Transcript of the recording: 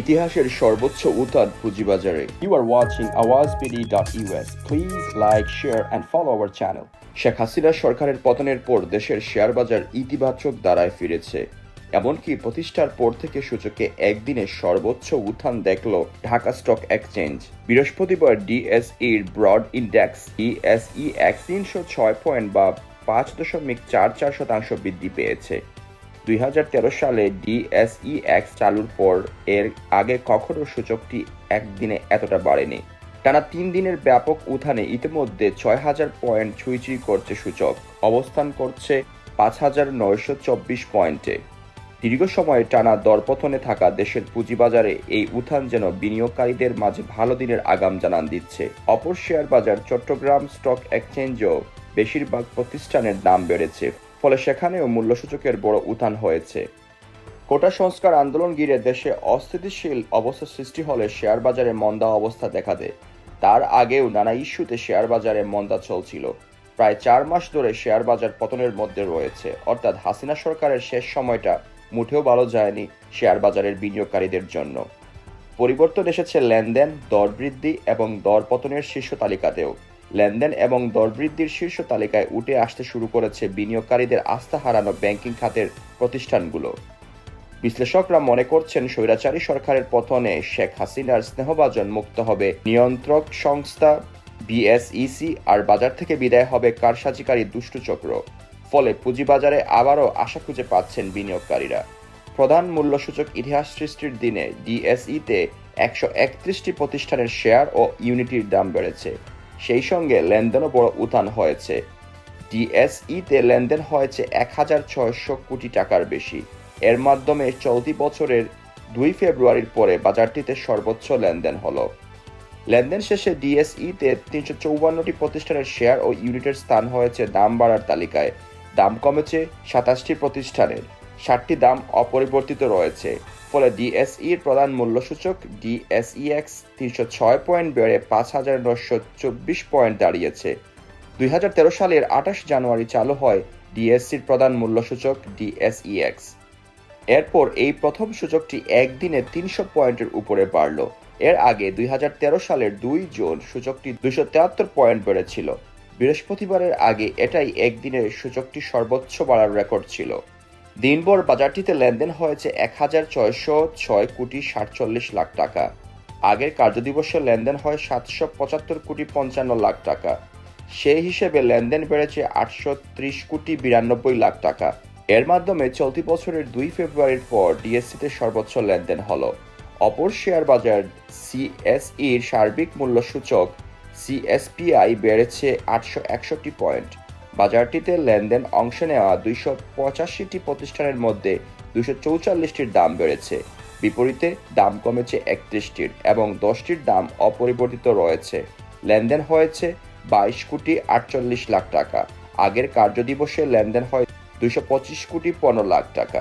ইতিহাসের সর্বোচ্চ উত্থান পুঁজিবাজারে। You are watching awazbd.us please like share and follow our channel Sheikh Hasina সরকারের পতনের পর দেশের শেয়ার বাজার ইতিবাচক দ্বারায় ফিরেছে। এমনকি প্রতিষ্ঠার পর থেকে সূচকে একদিনে সর্বোচ্চ উত্থান দেখল ঢাকা স্টক এক্সচেঞ্জ। বৃহস্পতিবার ডিএসইর ব্রড ইন্ডেক্স ডিএসই এক তিনশো ছয় পয়েন্ট বা পাঁচ দশমিক চার চার শতাংশ বৃদ্ধি পেয়েছে। দুই হাজার তেরো সালে ডিএসই এক্স চালুর পর এর আগে কখনো সূচকটি একদিনে এতটা বাড়েনি। টানা তিন দিনের ব্যাপক উত্থানে ইতিমধ্যে ছয় হাজার পয়েন্ট ছুঁইছুঁই করছে সূচক। অবস্থান করছে পাঁচ হাজার নয়শো চব্বিশ পয়েন্টে। দীর্ঘ সময় টানা দরপতনে থাকা দেশের পুঁজিবাজারে এই উত্থান যেন বিনিয়োগকারীদের মাঝে ভালো দিনের আগাম জানান দিচ্ছে। অপর শেয়ার বাজার চট্টগ্রাম স্টক এক্সচেঞ্জও বেশিরভাগ প্রতিষ্ঠানের দাম বেড়েছে। ফলে সেখানেও মূল্যসূচকের বড় উত্থান হয়েছে। কোটা সংস্কার আন্দোলন ঘিরে দেশে অস্থিতিশীল অবস্থা সৃষ্টি হলে শেয়ার বাজারে মন্দা অবস্থা দেখা দেয়। তার আগেও নানা ইস্যুতে শেয়ার বাজারে মন্দা চলছিল। প্রায় চার মাস ধরে শেয়ার বাজার পতনের মধ্যে রয়েছে। অর্থাৎ হাসিনা সরকারের শেষ সময়টা মুঠেও ভালো যায়নি শেয়ার বাজারের বিনিয়োগকারীদের জন্য। পরিবর্তন এসেছে লেনদেন, দর বৃদ্ধি এবং দর পতনের শীর্ষ তালিকাতেও। লেনদেন এবং দর বৃদ্ধির শীর্ষ তালিকায় উঠে আসতে শুরু করেছে বিনিয়োগকারীদের আস্থা হারানো ব্যাংকিং খাতের প্রতিষ্ঠানগুলো। বিশ্লেষকরা মনে করছেন স্বৈরাচারী সরকারের পতনে শেখ হাসিনার স্নেহভাজন মুক্ত হবে নিয়ন্ত্রক সংস্থা বিএসইসি আর বাজার থেকে বিদায় হবে কারসাজিকারী দুষ্টু চক্র। ফলে পুঁজিবাজারে আবারও আশা খুঁজে পাচ্ছেন বিনিয়োগকারীরা। প্রধান মূল্যসূচক ইতিহাস সৃষ্টির দিনে ডিএসইতে একশো একত্রিশটি প্রতিষ্ঠানের শেয়ার ও ইউনিটির দাম বেড়েছে। সেই সঙ্গে লেনদেনও বড় উত্থান হয়েছে। ডিএসইতে লেনদেন হয়েছে এক হাজার ছয়শো কোটি টাকার বেশি। এর মাধ্যমে চলতি বছরের দুই ফেব্রুয়ারির পরে বাজারটিতে সর্বোচ্চ লেনদেন হলো। লেনদেন শেষে ডিএসইতে তিনশো চৌবান্নটি প্রতিষ্ঠানের শেয়ার ও ইউনিটের স্থান হয়েছে দাম বাড়ার তালিকায়। দাম কমেছে সাতাশটি প্রতিষ্ঠানের। ষাটটি দাম অপরিবর্তিত রয়েছে। ফলে ডিএসইর প্রধান মূল্যসূচক ডিএসইএক্স তিনশো ছয় পয়েন্ট বেড়ে পাঁচ হাজার নশো চব্বিশ পয়েন্ট দাঁড়িয়েছে। দুই হাজার তেরো সালের আঠাশ জানুয়ারি চালু হয় ডিএসসির প্রধান মূল্যসূচক ডিএসইএক্স এরপর এই প্রথম সূচকটি একদিনে তিনশো পয়েন্টের উপরে বাড়ল। এর আগে দুই হাজার তেরো সালের দুই জুন সূচকটি দুশো তেয়াত্তর পয়েন্ট বেড়েছিল। বৃহস্পতিবারের আগে এটাই একদিনের সূচকটি সর্বোচ্চ বাড়ার রেকর্ড ছিল। দিনভর বাজারটিতে লেনদেন হয়েছে এক হাজার ছয়শো ছয় কোটি সাতচল্লিশ লাখ টাকা। আগের কার্যদিবসে লেনদেন হয় সাতশো পঁচাত্তর কোটি পঞ্চান্ন লাখ টাকা। সেই হিসেবে লেনদেন বেড়েছে আটশো ত্রিশ কোটি বিরানব্বই লাখ টাকা। এর মাধ্যমে চলতি বছরের দুই ফেব্রুয়ারির পর ডিএসসিতে সর্বোচ্চ লেনদেন হলো। অপর শেয়ার বাজার সিএসইর সার্বিক মূল্য সূচক সিএসপিআই বেড়েছে আটশো একষট্টি পয়েন্ট। বাজারটিতে লেনদেন অংশ নেওয়া দুইশো পঁচাশিটি প্রতিষ্ঠানের মধ্যে দুইশো চৌচল্লিশটির দাম বেড়েছে। বিপরীতে দাম কমেছে একত্রিশটির এবং দশটির দাম অপরিবর্তিত রয়েছে। লেনদেন হয়েছে বাইশ কোটি আটচল্লিশ লাখ টাকা। আগের কার্যদিবসে লেনদেন হয় দুইশো পঁচিশ কোটি পনেরো লাখ টাকা।